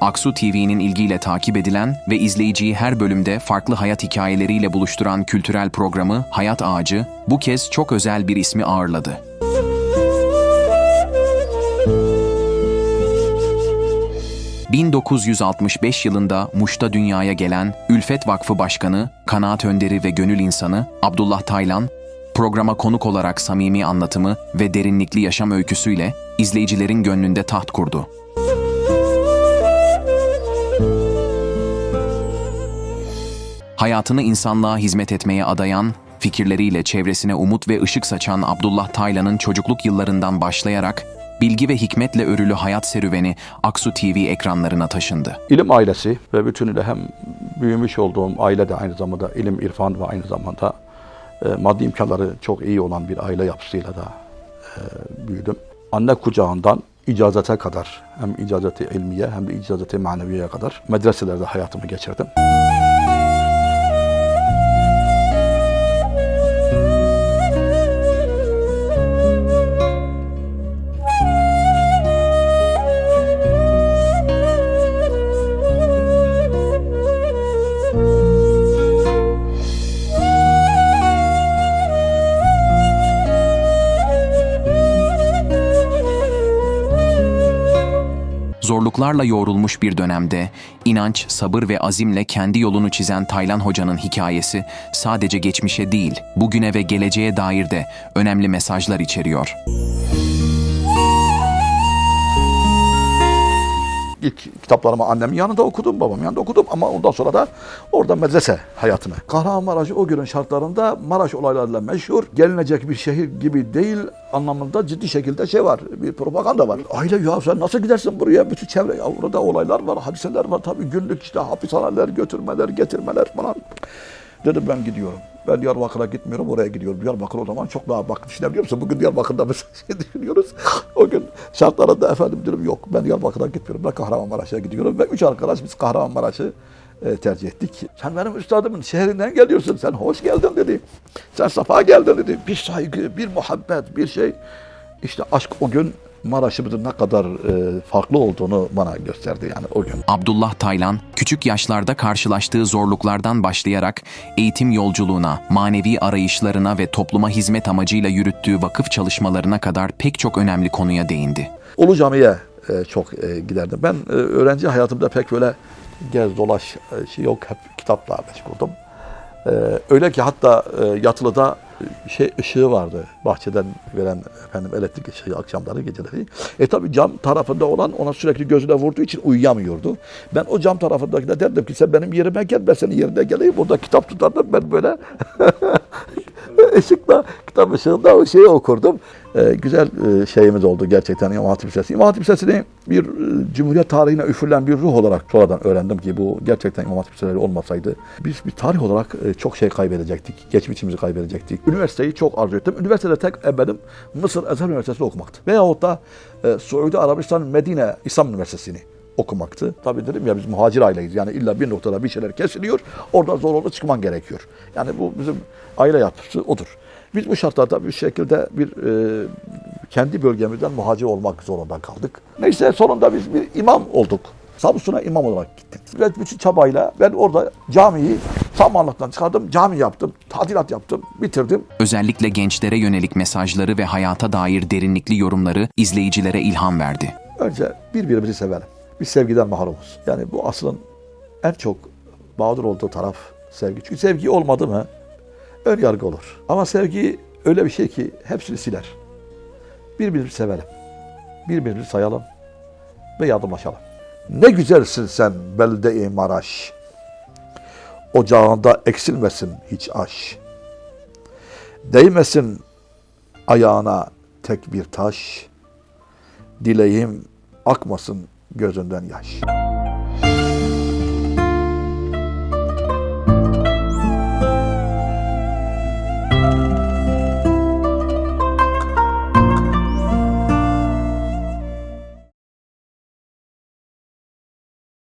Aksu TV'nin ilgiyle takip edilen ve izleyiciyi her bölümde farklı hayat hikayeleriyle buluşturan kültürel programı Hayat Ağacı bu kez çok özel bir ismi ağırladı. ...1965 yılında Muş'ta dünyaya gelen Ülfet Vakfı Başkanı, kanaat önderi ve gönül insanı Abdullah Taylan, programa konuk olarak samimi anlatımı ve derinlikli yaşam öyküsüyle izleyicilerin gönlünde taht kurdu. Hayatını insanlığa hizmet etmeye adayan, fikirleriyle çevresine umut ve ışık saçan Abdullah Taylan'ın çocukluk yıllarından başlayarak bilgi ve hikmetle örülü hayat serüveni Aksu TV ekranlarına taşındı. İlim ailesi ve bütünüyle hem büyümüş olduğum aile de aynı zamanda ilim, irfan ve aynı zamanda e, maddi imkanları çok iyi olan bir aile yapısıyla da e, büyüdüm. Anne kucağından icazete kadar hem icazeti ilmiye hem de icazeti maneviyeye kadar medreselerde hayatımı geçirdim. Zorluklarla yoğrulmuş bir dönemde inanç, sabır ve azimle kendi yolunu çizen Taylan Hoca'nın hikayesi sadece geçmişe değil, bugüne ve geleceğe dair de önemli mesajlar içeriyor. İlk kitaplarımı annemin yanında okudum, babamın yanında okudum ama ondan sonra da orada medrese hayatını. Kahramanmaraş'ı o günün şartlarında Maraş olaylarıyla meşhur, gelinecek bir şehir gibi değil anlamında ciddi şekilde şey var, bir propaganda var. Aile ya sen nasıl gidersin buraya? Bütün çevre ya burada olaylar var, hadiseler var tabii günlük işte hapishaneler, götürmeler, getirmeler falan. Dedim ben gidiyorum. Ben Diyarbakır'a gitmiyorum, oraya gidiyorum. Diyarbakır o zaman çok daha bak düşünebiliyor musun? Bugün Diyarbakır'da biz şey düşünüyoruz. O gün şartlarında efendim dedim yok ben Diyarbakır'a gitmiyorum. Ben Kahramanmaraş'a gidiyorum. Ve üç arkadaş biz Kahramanmaraş'ı e, tercih ettik. Sen benim üstadımın şehrinden geliyorsun. Sen hoş geldin dedi. Sen safa geldin dedi. Bir saygı, bir muhabbet, bir şey. İşte aşk o gün Maraş'ımızın ne kadar e, farklı olduğunu bana gösterdi yani o gün. Abdullah Taylan, küçük yaşlarda karşılaştığı zorluklardan başlayarak eğitim yolculuğuna, manevi arayışlarına ve topluma hizmet amacıyla yürüttüğü vakıf çalışmalarına kadar pek çok önemli konuya değindi. Ulu Cami'ye e, çok e, giderdim. Ben e, öğrenci hayatımda pek böyle gez dolaş e, şey yok. Hep kitapla meşguldum. E, öyle ki hatta e, yatılıda şey ışığı vardı. Bahçeden veren efendim elektrik ışığı akşamları geceleri. E tabi cam tarafında olan ona sürekli gözüne vurduğu için uyuyamıyordu. Ben o cam tarafındakine derdim ki sen benim yerime gel ben senin yerine geleyim. Burada kitap tutardım ben böyle ışıkla kitap ışığında o şeyi okurdum. Ee, güzel e, şeyimiz oldu gerçekten İmam Hatip Lisesi. İmam Hatip Lisesi'ni bir e, Cumhuriyet tarihine üfürülen bir ruh olarak sonradan öğrendim ki bu gerçekten İmam Hatip Liseleri olmasaydı biz bir tarih olarak e, çok şey kaybedecektik. Geçmişimizi kaybedecektik. Üniversiteyi çok arzu ettim. Üniversitede tek emelim Mısır Ezher Üniversitesi'nde okumaktı. Veyahut da e, Suudi Arabistan Medine İslam Üniversitesi'ni okumaktı. Tabii dedim ya biz muhacir aileyiz. Yani illa bir noktada bir şeyler kesiliyor. Orada zorunlu çıkman gerekiyor. Yani bu bizim aile yapısı odur. Biz bu şartlarda bir şekilde bir e, kendi bölgemizden muhacir olmak zorunda kaldık. Neyse sonunda biz bir imam olduk. Samsun'a imam olarak gittik. Ve bütün çabayla ben orada camiyi samanlıktan çıkardım, cami yaptım, tadilat yaptım, bitirdim. Özellikle gençlere yönelik mesajları ve hayata dair derinlikli yorumları izleyicilere ilham verdi. Önce birbirimizi sevelim. Biz sevgiden mahrumuz. Yani bu aslın en çok mağdur olduğu taraf sevgi. Çünkü sevgi olmadı mı ön yargı olur. Ama sevgi öyle bir şey ki hepsini siler. Birbirimizi sevelim. Birbirimizi sayalım ve yardımlaşalım. Ne güzelsin sen belde-i Maraş. Ocağında eksilmesin hiç aş. Değmesin ayağına tek bir taş. Dileğim akmasın gözünden yaş. Müzik